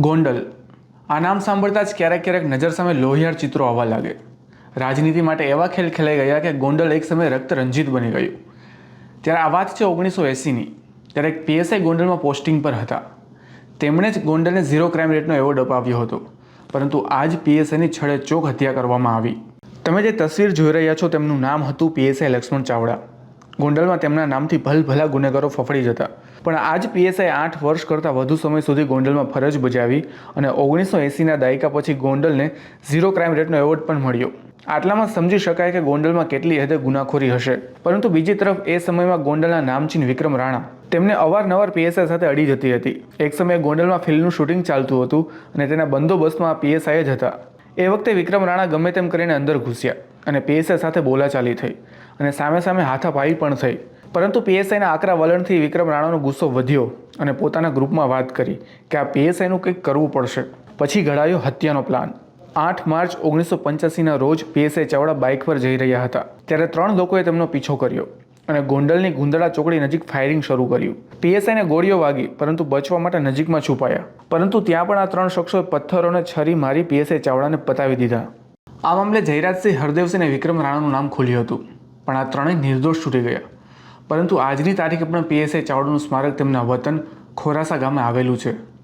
ગોંડલ. આ નામ સાંભળતા જ ક્યારેક ક્યારેક નજર સામે લોહિયાળ ચિત્રો આવવા લાગે. રાજનીતિ માટે એવા ખેલ ખેલાઈ ગયા કે ગોંડલ એક સમયે રક્ત રંજિત બની ગયું. ત્યારે આ વાત છે ઓગણીસો એંસીની. ત્યારે એક પીએસઆઈ ગોંડલમાં પોસ્ટિંગ પર હતા. તેમણે જ ગોંડલને ઝીરો ક્રાઇમ રેટનો એવોર્ડ અપાવ્યો હતો. પરંતુ આજ પીએસઆઈની છડે ચોક હત્યા કરવામાં આવી. તમે જે તસવીર જોઈ રહ્યા છો તેમનું નામ હતું પીએસઆઈ લક્ષ્મણ ચાવડા. ગોંડલમાં તેમના નામથી ભલભલા ગુનેગારો ફફડી જતા. પણ આજ પીએસઆઈ આઠ વર્ષ કરતાં વધુ સમય સુધી ગોંડલમાં ફરજ બજાવી અને ઓગણીસો એંસીના દાયકા પછી ગોંડલને ઝીરો ક્રાઇમ રેટનો એવોર્ડ પણ મળ્યો. આટલામાં સમજી શકાય કે ગોંડલમાં કેટલી હદે ગુનાખોરી હશે. પરંતુ બીજી તરફ એ સમયમાં ગોંડલના નામચીન વિક્રમ રાણા તેમને અવારનવાર પીએસઆઈ સાથે અડી જતી હતી. એક સમયે ગોંડલમાં ફિલ્મનું શૂટિંગ ચાલતું હતું અને તેના બંદોબસ્તમાં આ પીએસઆઈ જ હતા. એ વખતે વિક્રમ રાણા ગમે તેમ કરીને અંદર ઘૂસ્યા અને પીએસઆઈ સાથે બોલાચાલી થઈ. અને સામે સામે હાથાપાઈ પણ થઈ. પરંતુ પીએસઆઈના આકરા વલણથી વિક્રમ રાણાનો ગુસ્સો વધ્યો અને પોતાના ગ્રુપમાં વાત કરી કે આ પીએસઆઈનું કંઈક કરવું પડશે. પછી ઘડાયો હત્યાનો પ્લાન. આઠ માર્ચ ઓગણીસો પંચ્યાસીના રોજ પીએસઆઈ ચાવડા બાઇક પર જઈ રહ્યા હતા. ત્યારે ત્રણ લોકોએ તેમનો પીછો કર્યો અને ગોંડલની ગુંદડા ચોકડી નજીક ફાયરિંગ શરૂ કર્યું. પીએસઆઈને ગોળીઓ વાગી, પરંતુ બચવા માટે નજીકમાં છુપાયા. પરંતુ ત્યાં પણ આ ત્રણ શખ્સોએ પથ્થરોને છરી મારી પીએસઆઈ ચાવડાને પતાવી દીધા. આ મામલે જયરાજસિંહ હરદેવસિંહ અને વિક્રમ રાણાનું નામ ખુલ્યું હતું. પણ આ ત્રણેય નિર્દોષ છૂટી ગયા. પરંતુ આજની તારીખે પણ પીએસઆઈ ચાવડાનું સ્મારક તેમના વતન ખોરાસા ગામે આવેલું છે.